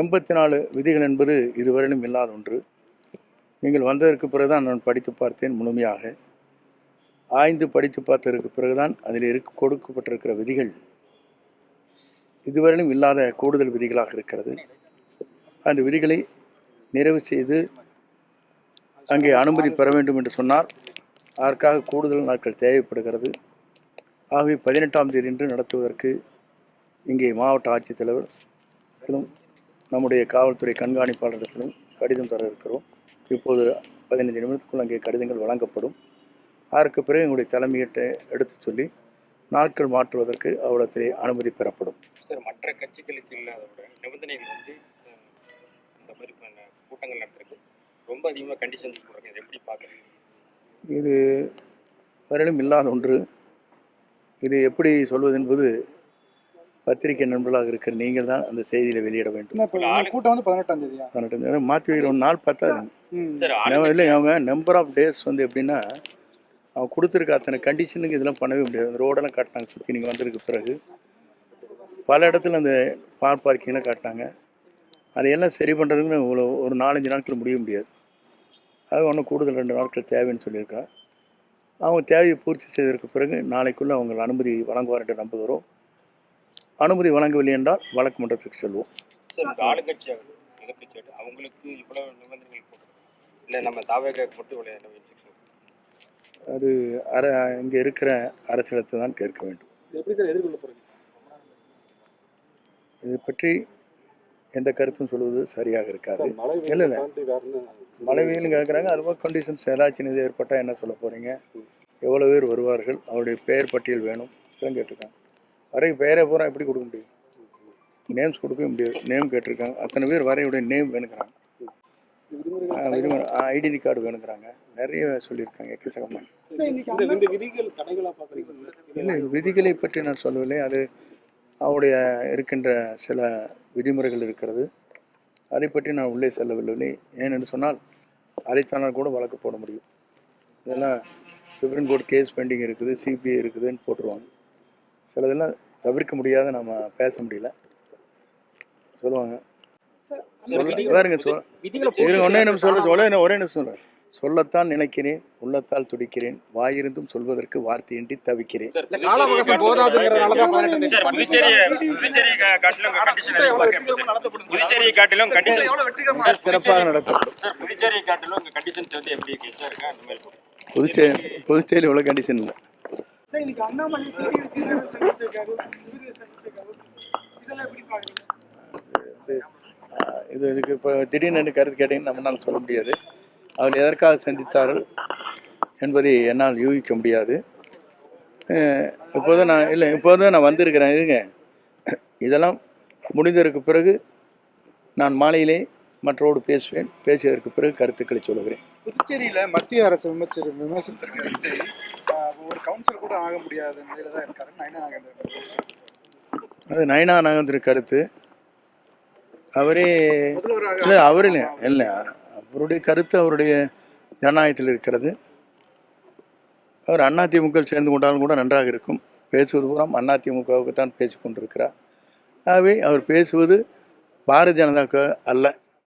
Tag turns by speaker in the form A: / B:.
A: எண்பத்தி நாலு விதிகள் என்பது இதுவரையிலும் இல்லாத ஒன்று. நீங்கள் வந்ததற்கு பிறகுதான் நான் படித்து பார்த்தேன் முழுமையாக. ஆய்ந்து படித்து பார்த்ததற்கு பிறகுதான் அதில் இருக்க கொடுக்கப்பட்டிருக்கிற விதிகள் இதுவரையிலும் இல்லாத கூடுதல் விதிகளாக இருக்கிறது. அந்த விதிகளை நிறைவு செய்து அங்கே அனுமதி பெற வேண்டும் என்று சொன்னால் அதற்காக கூடுதல் நாட்கள் தேவைப்படுகிறது. ஆகவே பதினெட்டாம் தேதி என்று நடத்துவதற்கு இங்கே மாவட்ட ஆட்சித்தலைவரிடத்திலும் நம்முடைய காவல்துறை கண்காணிப்பாளரிடத்திலும் கடிதம் தர இருக்கிறோம். இப்போது பதினைந்து நிமிடத்துக்குள் அங்கே கடிதங்கள் வழங்கப்படும். அதற்கு பிறகு எங்களுடைய தலைமையிட்ட எடுத்துச் சொல்லி நாட்கள் மாற்றுவதற்கு அவரிடத்திலே அனுமதி பெறப்படும்.
B: சார் மற்ற கட்சிகளுக்கு இல்லாத விட நிபந்தனைகள் வந்து இந்த மாதிரி கூட்டங்கள் நடத்துறதுக்கு ரொம்ப அதிகமாக கண்டிஷன்ஸ் போடுறாங்க. இதை எப்படி பார்க்குறீங்க?
A: இது வரையிலும் இல்லாத ஒன்று. இது எப்படி சொல்வது என்பது பத்திரிகை நண்பர்களாக இருக்கிற நீங்கள் தான் அந்த செய்தியில வெளியிட வேண்டும்.
C: கூட்டம் வந்து பதினெட்டாம் தேதியா?
A: பன்னெண்டு மாற்றி வைக்கிற ஒரு நாள் பார்த்தா இல்லை அவங்க நம்பர் ஆஃப் டேஸ் வந்து எப்படின்னா அவன் கொடுத்துருக்க அத்தனை கண்டிஷனுக்கு இதெல்லாம் பண்ணவே முடியாது. அந்த ரோடெல்லாம் காட்டினாங்க. சுற்றி நீங்கள் வந்ததுக்கு பிறகு. பல இடத்துல அந்த கார் பார்க்கிங்லாம் காட்டினாங்க. அதையெல்லாம் சரி பண்ணுறதுக்கு இவ்வளோ ஒரு நாலஞ்சு நாட்கள் முடிய முடியாது. அது ஒன்றும் கூடுதல் ரெண்டு நாட்கள் தேவைன்னு சொல்லியிருக்காங்க அவங்க தேவையை பூர்த்தி செய்ததற்கு பிறகு நாளைக்குள்ளே அவங்க அனுமதி வழங்குவார் என்று நம்புகிறோம். அனுமதி வழங்கவில்லை என்றால் வழக்கு மன்றத்துக்கு செல்வோம்.
B: அவங்களுக்கு இவ்வளோ நிபந்தனைகள் போட்டுருக்காங்க இல்லை நம்ம தாவேக மட்டும்
A: அது அர இங்கே இருக்கிற அரசியலத்தை தான் கேட்க வேண்டும்.
C: எப்படி சார் எதிர்கொள்ள போறீங்க?
A: இது பற்றி எந்த கருத்தும் சொல்வது சரியாக இருக்காது.
C: மழை
A: இல்லை இல்லை. மழை வெயிலும் கேட்குறாங்க அதுபோல் கண்டிஷன்ஸ் ஏதாச்சும் இது ஏற்பட்டால் என்ன சொல்ல போகிறீங்க எவ்வளோ பேர் வருவார்கள்? அவருடைய பெயர் பட்டியல் வேணும். கேட்டிருக்காங்க. வரை பெயரை பூரா எப்படி கொடுக்க முடியும்? நேம்ஸ் கொடுக்கவே முடியாது. நேம் கேட்டிருக்காங்க. அத்தனை பேர் வரையுடைய நேம் வேணுங்கிறாங்க. ஐடென்டி கார்டு வேணுங்கிறாங்க. நிறைய சொல்லியிருக்காங்க. எக்கச்சக்கமாக இல்லை விதிகளை பற்றி நான் சொல்லவில்லை. அது அவருடைய இருக்கின்ற சில விதிமுறைகள் இருக்கிறது. அதை பற்றி நான் உள்ளே செல்லவில்லை. ஏனென்று சொன்னால் அதை சொன்னால் கூட வழக்கு போட முடியும். இதெல்லாம் சுப்ரீம் கோர்ட் கேஸ் பெண்டிங் இருக்குது. சிபிஐ இருக்குதுன்னு போட்டுருவாங்க. சிலதெல்லாம் தவிர்க்க முடியாத நம்ம பேச முடியல. சொல்லுவாங்க. சொல்ல வேறுங்க சொல்
C: விதிகளை
A: இருங்க ஒரே நிமிஷம் சொல்ல சொல்ல ஒரே நிமிஷம் சொல்றேன். சொல்லத்தான் நினைக்கிறேன் உள்ளத்தால் துடிக்கிறேன் வாயிருந்தும் சொல்வதற்கு வார்த்தையின்றி தவிக்கிறேன். சிறப்பாக நடத்தப்படும். புதுச்சேரி புதுச்சேரி இவ்வளோ கண்டிஷன் இல்லை. இது, இது இதுக்கு இப்போ திடீர்னு கருத்து கேட்டீங்கன்னு நம்மளால் சொல்ல முடியாது. அவர் எதற்காக சந்தித்தார்கள் என்பதை என்னால் யூகிக்க முடியாது. இப்போதும் நான் இல்லை இப்போதும் நான் வந்திருக்கிறேன் இருங்க. இதெல்லாம் முடிந்ததற்கு பிறகு நான் மாலையிலே மற்றோடு பேசுவேன். பேசியதற்கு பிறகு கருத்துக்களை சொல்லுகிறேன்.
C: புதுச்சேரியில மத்திய அரசு விமர்சி விமர்சித்திருக்க விஜய் ஒரு கவுன்சிலர் கூட ஆக முடியாத நிலையில தான் இருக்காரு நயனா நாகேந்திரன்
A: அது நயனா நாகேந்திர கருத்து. அவரே இல்லை அவர் இல்லை இல்லை. அவருடைய கருத்து அவருடைய ஜனநாயகத்தில் இருக்கிறது. அவர் அதிமுக சேர்ந்து கொண்டாலும் கூட நன்றாக இருக்கும். பேசுவது பூராம் அதிமுகவுக்கு தான் பேசிக் கொண்டிருக்கிறார். ஆகவே அவர் பேசுவது பாரதிய ஜனதாவுக்கு அல்ல.